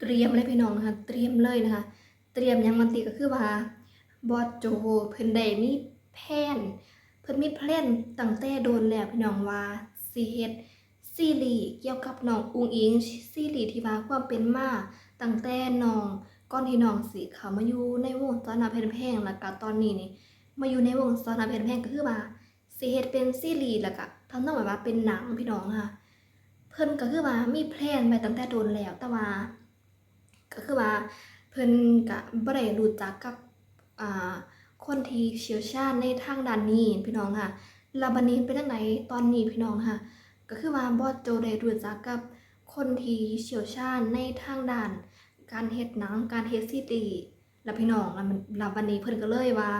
เตรียมเลยพี่น้องนะคะเตรียมเลยนะคะ เตรียมยังมันติก็คือว่าบอสโจเพิ่นได้มีแผนเพิ่นมีแพลนตั้งแต่โดนแล้วพี่น้องว่าสิเฮ็ดซีรีเกี่ยวกับน้องอุงอิงซีรีที่ว่าความเป็นมาตั้งแต่น้องก่อนที่น้องสิเข้ามาอยู่ในวงสอนาเพชรแพงแล้วก็ตอนนี้นี่มาอยู่ในวงสอนาเพชรแพงก็คือว่าสิเฮ็ดเป็นซีรีแล้วก็ทำนองแบบว่าเป็นหนังพี่น้องค่ะ เพิ่นก็คือว่ามีแพลนไปตั้งแต่โดนแล้วแต่ว่า ก็คือว่าเพิ่นก็บ่ได้รู้จักกับอ่าคนที่เชี่ยวชาญในทางด้านนี้พี่น้องค่ะแล้วบัดนี้เป็นจังไดตอนนี้พี่น้องค่ะ ก็คือว่าบอสโจได้รู้จักกับคนที่เชี่ยวชาญในทางด้าน การเฮ็ดหนังการเฮ็ดซีรีแล้วพี่น้องแล้วมันแล้ววันนี้เพิ่นก็เลยว่า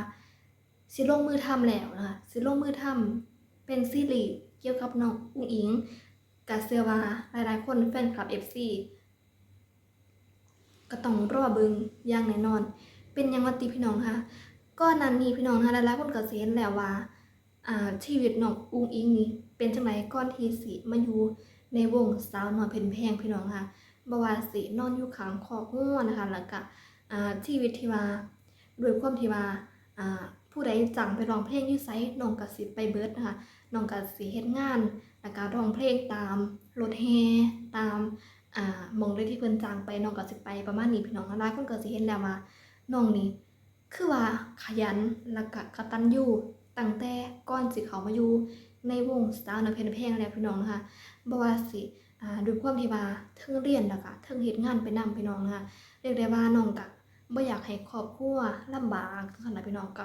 สิลงมือทำแล้วนะคะสิลงมือทำเป็นซีรีส์เกี่ยวกับน้องอุ้งอิงก็เชื่อว่าหลายๆ คนแฟนคลับ FC ก็ต้องรอเบิงอย่างแน่นอน เป็นยังวัติพี่น้องค่ะก่อนหนั้นนี้พี่น้องค่ะหลายๆคนก็สิเห็นแล้วว่าอ่าชีวิตน้องอุ้งอิงนี่เป็นจังไดก่อนทีสิมาอยู่ในวงสาวน้อยเพ็ญแพงพี่น้องค่ะบ่ว่าสินอนอยู่ข้างคอกงัวนะคะแล้วก็อ่าชีวิตที่ว่าด้วยความที่ว่าอ่าผู้ใดจังไปร้องเพลงยู่ไสน้องก็สิไปเบิร์ดนะคะน้องก็สิเฮ็ดงานแล้วก็ร้องเพลงตามรถแห่ตาม อ่ามองด้ที่เพิ่นจางไปน้องก็สิไปประมาณนี้พี่น้องหลายคนก็สิเห็นแล้วว่าน้องนี่คือว่าขยันแล้วก็กตัญญูตั้งแต่ก่อนสิเขามาอยู่ในวงสาวน้อยเพชรเพลงแล้วพี่น้องนะคะบ่ว่าสิอ่าด้วยความที่ว่าเทิงเรียนแล้วก็เทิงเฮ็ดงานไปนํพี่น้องนะคะเรียกได้ว่าน้องก็บ่อยากให้ครอบครัวลำบากขนาดพี่น้องก็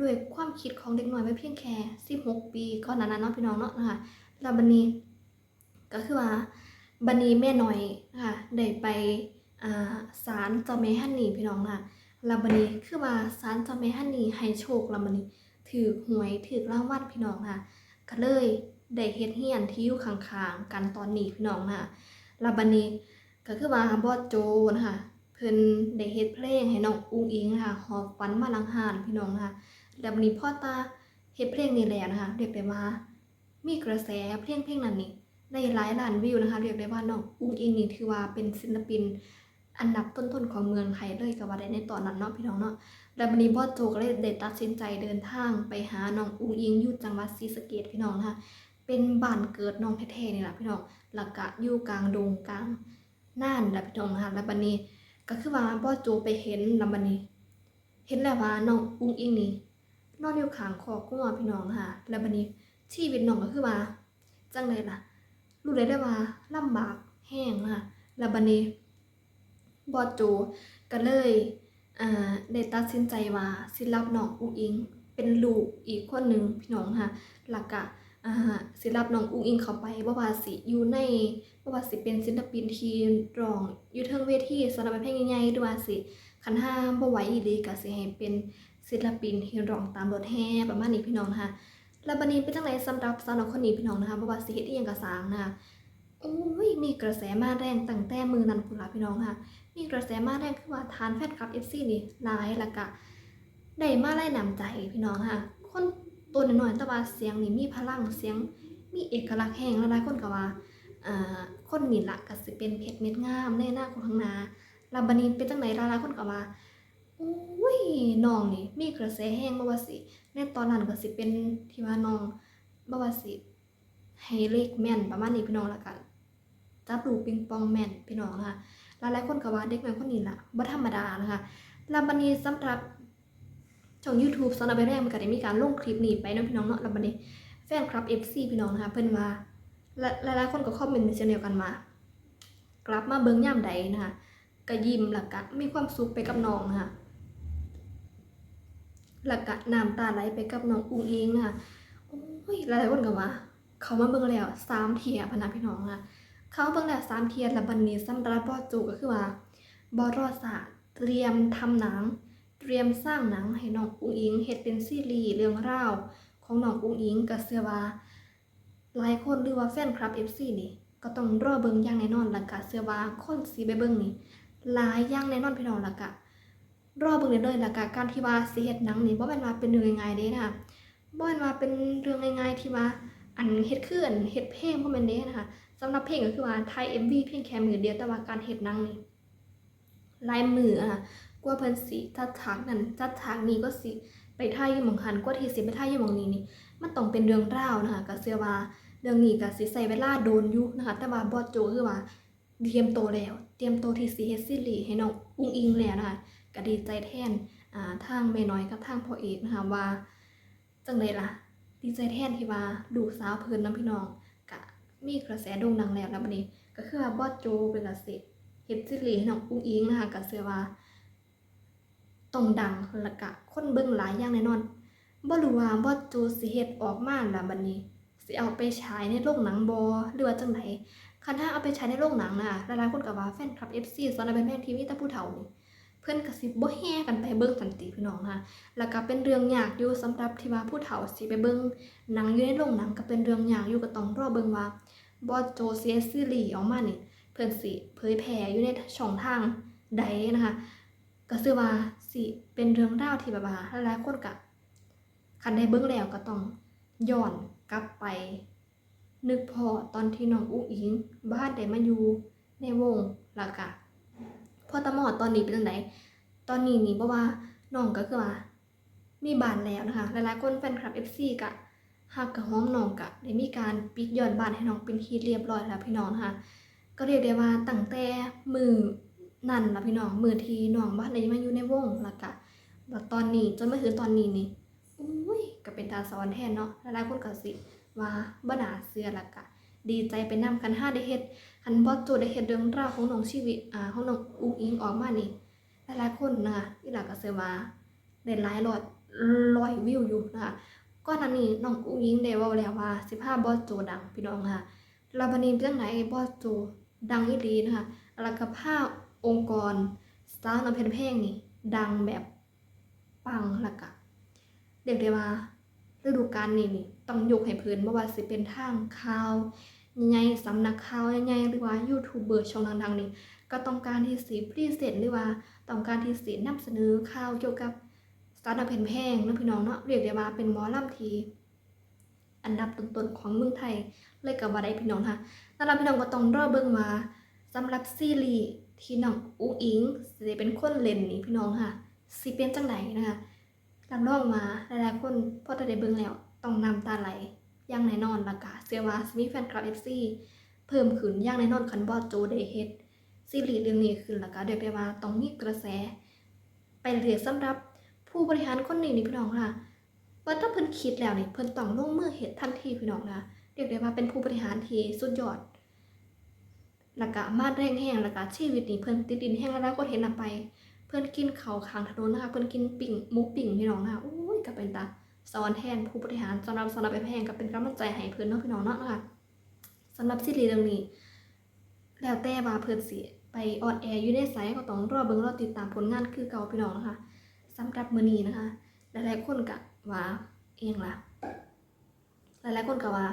ด้วยความคิดของเด็กน้อยไว้เพียงแค่16ปีก่อนหน้านั้นเนาะพี่น้องเนาะนะคะแล้วบัดนี้ก็คือว่า บันนี้แม่น้อยค่ะได้ไปอ่าศาลเจ้าแม่ฮันนี่พี่น้องค่ะแล้วบันนี้คือว่าศาลเจ้าแม่ฮันนี่ให้โชคแล้วบันนี้ถือหวยถือรางวัลพี่น้องค่ะก็เลยได้เฮ็ดเฮียนที่อยู่ข้างๆกันตอนนี้พี่น้องค่ะแล้วบันนี้ก็คือว่าบอสโจนะคะเพิ่นได้เฮ็ดเพลงให้น้องอุ้งอิงค่ะหอบฝันมาลังหานพี่น้องค่ะแล้วบันนี้พ่อตาเฮ็ดเพลงนี้แล้วนะคะเรียกได้ว่ามีกระแสเพลงเพลงนั้นนี่ ได้หลายล้านวิวนะคะ เรียกได้ว่าน้องอุ้งอิงนี่ถือว่าเป็นศิลปิน อันดับต้นๆของเมืองไทยเลยก็ว่าได้ในตอนนั้นเนาะพี่น้องเนาะแล้ววันนี้บอสโจก็เลยได้ตัดสินใจเดินทางไปหาน้องอุ้งอิงอยู่จังหวัดศรีสะเกษพี่น้องนะคะเป็นบ้านเกิดน้องแท้ๆนี่แหละพี่น้องหลักกะอยู่กลางดงกลางน่านแหละพี่น้องนะคะแล้วบันนี้ก็คือว่าบอสโจไปเห็นแล้วบันนี้ เห็นแล้วว่าน้องอุ้งอิงนี่นอนอยู่ข้างคอกงัวพี่น้องค่ะ แล้วบันนี้ชีวิตน้องก็คือว่าจังไดล่ะ รู้เลยได้ว่าลำบากแห้งนะคะแล้วบันนี้บอสโจก็เลยอ่าได้ตัดสินใจว่าสิรับน้องอุ้งอิง เป็นลูกอีกคนหนึ่งพี่น้องค่ะหลักกะอ่าสิรับน้องอุ้งอิงเข้าไปบ่ว่าสิอยู่ในบ่ว่าสิเป็นศิลปินทีร้องอยู่เทิงเวทีสำหรับเพลงใหญ่ๆหรือว่าสิคันห้าบ่ไหวอีหลีก็สิให้เป็นศิลปินที่ร้องตามรถแห่ประมาณนี้พี่น้องนะคะ แล้วบันนี้เป็นจังไดสำหรับสาวน้อยคนนี้พี่น้องนะคะบ่ว่าสิเฮ็ดอีหยังก็สางนะคะโอ้ยมีกระแสมาแรงตั้งแต่มือนันพุ่นล่ะพี่น้องค่ะ มีกระแสมาแรงคือว่าทานแฟนคลับ FC นี่หลายล้วก็ได้มาไล่นำใจพี่น้องค่ะ คนตัวน้อยๆแต่ว่าเสียงนี่มีพลังเสียง มีเอกลักษณ์แห่งหลายๆคนก็ว่าอ่าคนนี่ละก็สิเป็นเพชรเม็ดงามในอนาคตข้างหน้าล้วบัดนี้เป็นจังไดหลายๆคนก็ว่า อ้ยน้องนี่มีกระแสแห่งบ่ว่าสิในตอนนั้นก็สิเป็นที่ว่าน้องบ่ว่าสิให้เลขแม่นประมาณนี้พี่น้องล้วกันจับลูกปิงปองแม่นพี่น้องนะคะหลายๆคนก็ว่าเด็กน้อยคนนี้ล่ะบ่ธรรมดานะคะแล้วบัดนี้สำหรับช่อง YouTube สำหรับแรกมันก็ได้มีการลงคลิปนี้ไปเนาะพี่น้องเนาะแล้วบัดนี้แฟนคลับ FC พี่น้องนะคะเพิ่นว่าและหลายๆคนก็คอมเมนต์เป็นเช่นเดียวกันว่ากลับมาเบิ่งยามใดนะคะก็ยิ้มแล้วก็มีความสุขไปกับน้องนะคะ แล้วก็น้ำตาไหลไปกับน้องอุ้งอิงนะคะโอ้ยหลายๆคนก็ว่า เขามาเบิ่งแล้วสามเทียพะนะพี่น้องค่ะเขาเบิ่งแล้วสามเทียแล้วบันนี้สำหรับบอจูก็คือว่าบอรอศาสตร์เตรียมทำหนัง เตรียมสร้างหนังให้น้องอุ้งอิงเฮ็ดเป็นซีรีส์เรื่องราวของน้องอุ้งอิงก็เชื่อว่าหลายคนหรือว่าแฟนคลับ FC นี่ก็ต้องรอเบิ่งอย่างแน่นอนแล้วก็เชื่อว่าคนสิไปเบิ่งนี่หลายอย่างแน่นอนพี่น้องแล้วก็ รอเบิ่งได้เลยแล้วก็การที่ว่าสิเฮ็ดหนังนี่บ่แม่นว่าเป็นเรื่องง่ายๆเด้นะคะบ่แม่นว่าเป็นเรื่องง่ายๆที่ว่าอันเฮ็ดคืออันเฮ็ดเพลงบ่แม่นเด้นะคะสำหรับเพลงก็คือว่าถ่าย MV เพียงแค่มื้อเดียวแต่ว่าการเฮ็ดหนังนี่ลายมืออะค่ะกว่าเพิ่นสิจัดฉากนั้นจัดฉากนี้ก็สิไปท่ายอยู่หม่องหันกว่าที่สิไปท่ายอยู่หม่องนี้นี่มันต้องเป็นเรื่องราวนะคะก็เชื่อว่าเรื่องนี้ก็สิใช้เวลาโดนอยู่นะคะแต่ว่าบอสโจคือว่าเตรียมโตแล้ว เตรียมโตที่สิเฮ็ดซีรีส์ให้น้องอุ้งอิงแล้วนะคะ ก็ดีใจแทนอ่าทางแม่น้อยกับทางพ่อเอกนะคะว่าจังไดล่ะ ดีใจแทนที่ว่าดูสาวเพิ่นนํพี่น้องก็มีกระแสโด่งดังแล้วแล้วบัดนี้ก็คือว่าบอสโจเป็นกระสิเฮ็ดซีรีส์ให้น้องอุ้งอิงนะคะก็เชื่อว่าต้องดังแล้วก็คนเบิ่งหลายอย่างแน่นอนบ่รู้ว่าบอสโจสิเฮ็ดออกมาแล้วบัดนี้สิเอาไปฉายในโรงหนังบ่หรือว่าจังไดคันถ้าเอาไปฉายในโรงหนังน่ะหลายๆคนก็ว่าแฟนคลับ FC สอนเป็นแม่ทีวีต่ผู้เฒ่านี่ เพิ่อนก็สิบบ่แห่กันไปเบิ่งสันติพี่น้องนะคะแล้วก็เป็นเรื่องยากอยู่สำหรับที่ว่าผู้เฒ่าสิไปเบิ่งหนังอยู่ในโรงหนังก็เป็นเรื่องยากอยู่ก็ต้องรอเบิ่งว่าบอโจเซียซีรีออกมาเนี่ยเพิ่อนสิเผยแพร่อยู่ในช่องทางใดนะคะก็คือว่าสิเป็นเรื่องราวที่แบบว่าหลายๆคนก็คันได้เบิ่งแล้วก็ต้องย้อนกลับไป นึกพอตอนที่น้องอุ้งอิงบ้านได้มาอยู่ในวงแล้วก็ พอตะหมอดตอนนี้เป็นจังไดตอนนี้นี่บ่ว่าน้องก็คือว่า มีบานแล้วนะคะ หลายๆคนแฟนคลับ FC ก็หักกับห้องน้องกะได้มีการปิดยอดบานให้น้องเป็นที่เรียบร้อยแล้วพี่น้องนะคะก็เรียกได้ว่าตั้งแต่มือนั่นละพี่น้องมือทีน้องบ้านได้มาอยู่ในวงแล้วก็แล้วตอนนี้จนมาถึงตอนนี้นี่อุ้ยก็เป็นตาสอนแทนเนาะหลายๆคนก็สิว่าบ่น่าเชื่อและก็ดีใจไปนำกันห้าได้เฮ็ด คันบ่โจได้เฮ็ดเรื่องราวของน้องชีวิตอ่าของน้องอุ้งอิงออกมานี่หลายๆคนนะคะอีหลาก็เชื่อว่าได้หลายร้อยร้อยวิวอยู่นะคะก่อนหน้านี้น้องอุ้งยิงได้ว้าแล้วว่า15บอสโจดังพี่น้องค่ะแล้วบัดนี้เป็นจังไดบอสโจดังอีหลีนะคะแล้วก็ภาพองค์กรสตาร์น้ำเพชรเพลงนี่ ดังแบบปังแล้วก็เรียกได้ว่าฤดูกาลนี้นี่ต้องยกให้เพิ่นบ่ว่าสิเป็นทางข่าว ใหญ่ๆสำนักข่าวใหญ่ๆหรือว่ายูทูบเบอร์ช่องดังๆนี่ก็ต้องการที่สิพรีเซนต์หรือว่าต้องการที่สินำเสนอข่าวเกี่ยวกับสตาร์ทอัพเพนแพงเนะพี่น้องเนาะเรียกได้ว่าเป็นหมอลำทีอันดับต้นๆของเมืองไทยเลยกับว่าได้พี่น้องค่ะนั่นแล้วพี่น้องก็ต้องรอเบิ่งว่าสำหรับซีรีส์ที่น้องอุ้งอิงสิได้เป็นคนเล่นนี่พี่น้องค่ะสิเป็นจังไดนะคะรับรองมาหลายๆคนพอได้เบิ่งแล้วต้องน้ำตาไหล อย่างแน่นอนละกะเชื่อว่าสมีแฟนคลับ FC เพิ่มขึ้นอย่างแน่นอนคันบอโจได้เฮ็ดซีรีส์เรื่องนี้ขึ้นละกะเรียกได้ว่าต้องมีกระแส ไปเรียกสำหรับผู้บริหารคนนี้นี่พี่น้องค่ะว่าถ้าเพิ่นคิดแล้วนี่เพิ่นต้องลงมือเฮ็ดทันทีพี่น้องนะเรียกได้ว่าเป็นผู้บริหารที่สุดยอดล้วก็มาแรงแห้งล้วก็ชีวิตนี่เพิ่นติดดินแห้งแล้วก็เห็นนำไป เพิ่นกินเขาวข้างถนนนะคะ เพิ่นกินปิ่งหมูปิ่งพี่น้องนะคะโอ้ยก็เป็นตา สอนแทนผู้บริหารสำหรับสำหรับไปแพงก็เป็นกำลังใจให้เพิ่นเนาะพี่น้องเนาะนะคะสำหรับซีรีส์เรื่องนี้ แล้วแต่ว่าเพิ่อนสิไปออนแอร์อยู่ในไสก็ต้องรอเบิ่งรอติดตามผลงานคือเก่าพี่น้องนะคะสำหรับมือนี้นะคะหลายๆคนก็ว่าเองล่ะหลายๆคนก็ว่า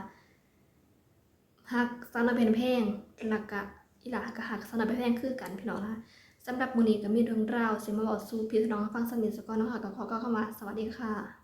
หักสำหรับเป็นเพงแล้วก็อีหลาก็หักสำหรับเป็นเพงคือกันพี่น้องนะคะสำหรับมือนี้ก็มีเรื่องราวเสิมาบอกสู่พี่น้องฟังสนิทสกอนนะคะก็ขอกล่าวคำว่าสวัสดีค่ะ